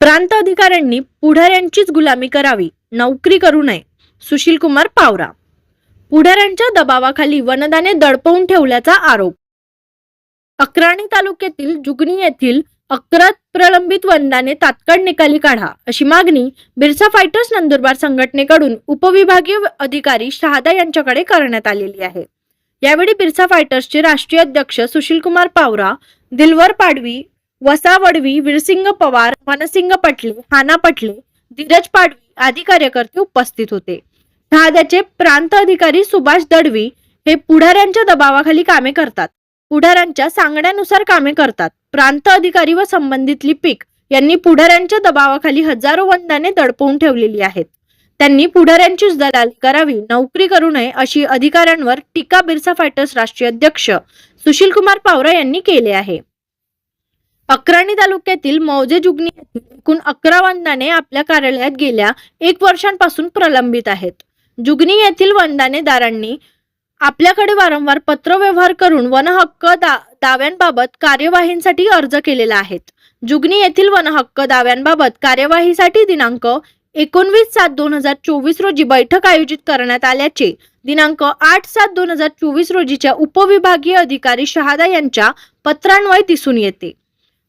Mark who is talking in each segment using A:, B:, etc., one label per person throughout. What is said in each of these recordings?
A: प्रांत अधिकाऱ्यांनी पुढाऱ्यांचीच गुलामी करावी. नोकरी करू नये. सुशील कुमार पावरा. पुढाऱ्यांच्या दबावाखाली वनदाने दडपवून ठेवल्याचा आरोप. अक्राणी तालुक्यातील जुगनी येथील अकरा प्रलंबित वनदाने तात्काळ निकाली काढा अशी मागणी बिरसा फायटर्स नंदुरबार संघटनेकडून उपविभागीय अधिकारी शहादा यांच्याकडे करण्यात आलेली आहे. यावेळी बिरसा फायटर्सचे राष्ट्रीय अध्यक्ष सुशील कुमार पावरा दिलवर पाडवी वसावडवी वीरसिंग पवार मनसिंग पटले हाना पटले धीरज पाडवी आदी कार्यकर्ते उपस्थित होते. शहाद्याचे प्रांत अधिकारी सुभाष दडवी हे पुढाऱ्यांच्या दबावाखाली कामे करतात. पुढाऱ्यांच्या सांगण्यानुसार कामे करतात. प्रांत अधिकारी व संबंधित लिपिक यांनी पुढाऱ्यांच्या दबावाखाली हजारो वंदाने दडपवून ठेवलेली आहेत. त्यांनी पुढाऱ्यांचीच दलाली करावी नोकरी करू नये अशी अधिकाऱ्यांवर टीका बिरसा फायटर्स राष्ट्रीय अध्यक्ष सुशील कुमार पावरा यांनी केले आहे. अक्राणी तालुक्यातील मौजे जुगनी एकूण अकरा वंदाने आपल्या कार्यालयात गेल्या एक वर्षांपासून प्रलंबित आहेत. जुगनी येथील वंदानेदारांनी आपल्याकडे वारंवार पत्रव्यवहार करून वनहक्क दा दाव्यांबाबत कार्यवाहींसाठी अर्ज केलेला आहेत. जुगनी येथील वनहक्क दाव्यांबाबत कार्यवाहीसाठी दिनांक एकोणवीस सात दोन हजार चोवीस रोजी बैठक आयोजित करण्यात आल्याचे दिनांक आठ सात दोन हजार चोवीस रोजीच्या उपविभागीय अधिकारी शहादा यांच्या पत्रान्वये दिसून येते.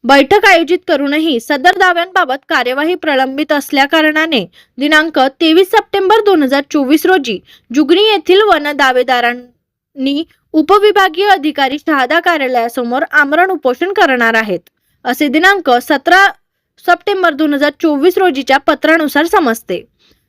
A: बैठक आयोजित करूनही सदर दाव्यांबाबत कार्यवाही प्रलंबित असल्याकारणाने दिनांक तेवीस सप्टेंबर दोन हजार चोवीस रोजी जुगनी येथील वन दावेदारांनी उपविभागीय अधिकारी शहादा कार्यालयासमोर आमरण उपोषण करणार आहेत. असे दिनांक सतरा सप्टेंबर दोन हजार चोवीस रोजीच्या पत्रानुसार समजते.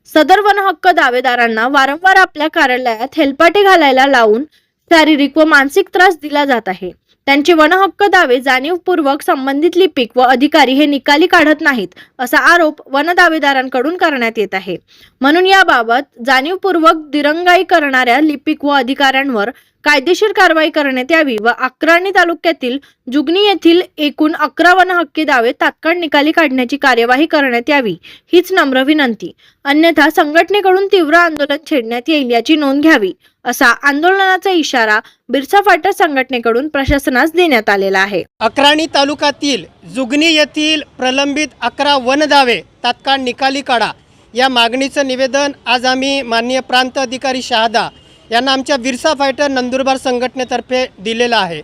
A: सदर वन हक्क दावेदारांना वारंवार आपल्या कार्यालयात हेलपाटे घालायला लावून शारीरिक व मानसिक त्रास दिला जात आहे. त्यांचे वनहक्क दावे जाणीवपूर्वक संबंधित लिपिक व अधिकारी हे निकाली काढत नाहीत असा आरोप वन दावेदारांकडून करण्यात येत आहे. म्हणून याबाबत जाणीवपूर्वक दिरंगाई करणाऱ्या लिपिक व अधिकाऱ्यांवर कायदेशीर कारवाई करण्यात यावी व अक्राणी तालुक्यातील जुगनी येथील एकूण अकरा वनहक्की दावे तात्काळ निकाली काढण्याची कार्यवाही करण्यात यावी हीच नम्र विनंती. अन्यथा संघटनेकडून तीव्र आंदोलन छेडण्यात येईल याची नोंद घ्यावी असा आंदोलनाचा इशारा बिरसा फाटा संघटनेकडून प्रशासनास देण्यात आलेला आहे.
B: अक्राणी तालुक्यातील जुगनी येथील प्रलंबित अकरा वनदावे तात्काळ निकाली काढा. या मागणीचं निवेदन आज आम्ही माननीय प्रांत अधिकारी शहादा यांना आमच्या बिरसा फायटर नंदुरबार संघटनेतर्फे दिलेलं आहे.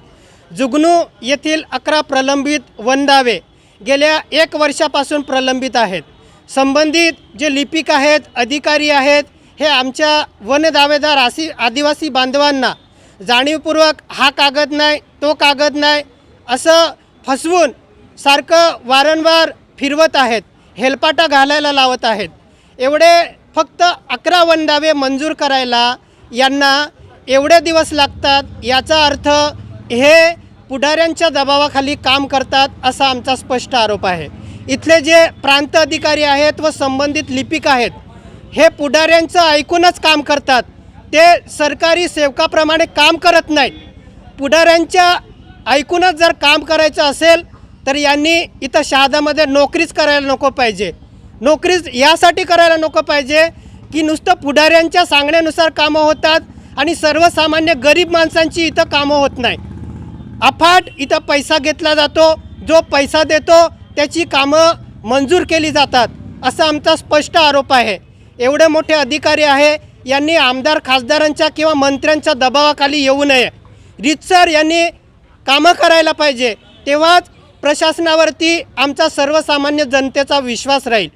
B: जुगनू येथील अकरा प्रलंबित वनदावे गेल्या एक वर्षापासून प्रलंबित आहेत. संबंधित जे लिपिक आहेत अधिकारी आहेत हे आमच्या वन दावेदार आसी आदिवासी बांधवांना जाणीवपूर्वक हा कागद नाही तो कागद नाही असं फसवून सारखं वारंवार फिरवत आहेत हेलपाटा घालायला लावत आहेत. एवढे फक्त अकरा वनदावे मंजूर करायला यांना एवढे दिवस लागतात याचा अर्थ हे पुढाऱ्यांच्या दबावाखाली काम करतात असा आमचा स्पष्ट आरोप आहे. इथले जे प्रांत अधिकारी आहेत व संबंधित लिपिक आहेत हे पुढाऱ्यांचं ऐकूनच काम करतात. ते सरकारी सेवकाप्रमाणे काम करत नाहीत. पुढाऱ्यांच्या ऐकूनच जर काम करायचं असेल तर यांनी इथं शहादामध्ये नोकरीच करायला नको पाहिजे. नोकरीच यासाठी करायला नको पाहिजे की नुसतं पुढाऱ्यांच्या सांगण्यानुसार कामं होतात आणि सर्वसामान्य गरीब माणसांची इथं कामं होत नाही. अफाट इथं पैसा घेतला जातो जो पैसा देतो त्याची कामं मंजूर केली जातात असा आमचा स्पष्ट आरोप आहे. एवढे मोठे अधिकारी आहे यांनी आमदार खासदारांच्या किंवा मंत्र्यांच्या दबावाखाली येऊ नये. रितसर यांनी कामं करायला पाहिजे तेव्हाच प्रशासनावरती आमचा सर्वसामान्य जनतेचा विश्वास राहील.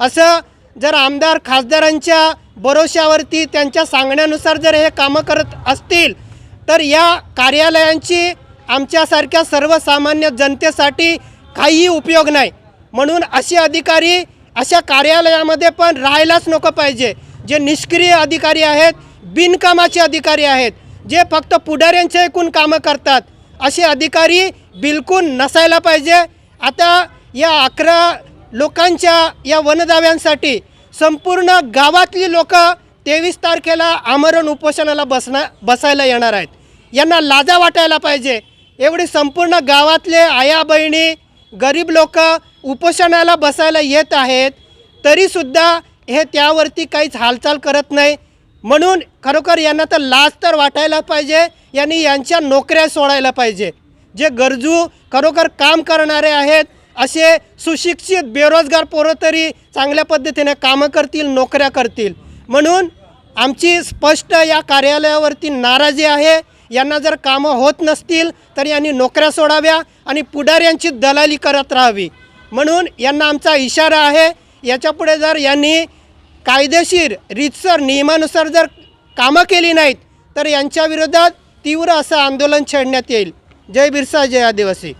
B: असं जर आमदार खासदारांच्या भरोश्यावरती त्यांच्या सांगण्यानुसार जर हे कामं करत असतील तर या कार्यालयांची आमच्यासारख्या सर्वसामान्य जनतेसाठी काहीही उपयोग नाही. म्हणून असे अधिकारी अशा कार्यालयामध्ये पण राहायलाच नको पाहिजे. जे निष्क्रिय अधिकारी आहेत बिनकामाचे अधिकारी आहेत जे फक्त पुढाऱ्यांचे ऐकून कामं करतात असे अधिकारी बिलकुल नसायला पाहिजे. आता या अकरा लोकांच्या या वनदाव्यांसाठी संपूर्ण गावातली लोक तेवीस तारखेला आमरण उपोषणाला बसना बसायला येणार आहेत. यांना लाजा वाटायला पाहिजे. एवढी संपूर्ण गावातले आया बहिणी गरीब लोक उपोषणाला बसायला येत आहेत तरीसुद्धा हे त्यावरती काहीच हालचाल करत नाही. म्हणून खरोखर यांना तर लाज तर वाटायला पाहिजे यांनी यांच्या नोकऱ्या सोडायला पाहिजे. जे गरजू खरोखर काम करणारे आहेत असे सुशिक्षित बेरोजगार पोरं तरी चांगल्या पद्धतीने कामं करतील नोकऱ्या करतील. म्हणून आमची स्पष्ट या कार्यालयावरती नाराजी आहे. यांना जर कामं होत नसतील तर यांनी नोकऱ्या सोडाव्या आणि पुढाऱ्यांची दलाली करत राहावी. म्हणून यांना आमचा इशारा आहे याच्यापुढे जर यांनी कायदेशीर रितसर नियमानुसार जर कामं केली नाहीत तर यांच्या विरोधात तीव्र असं आंदोलन छेडण्यात येईल. जय बिरसा जय आदिवासी.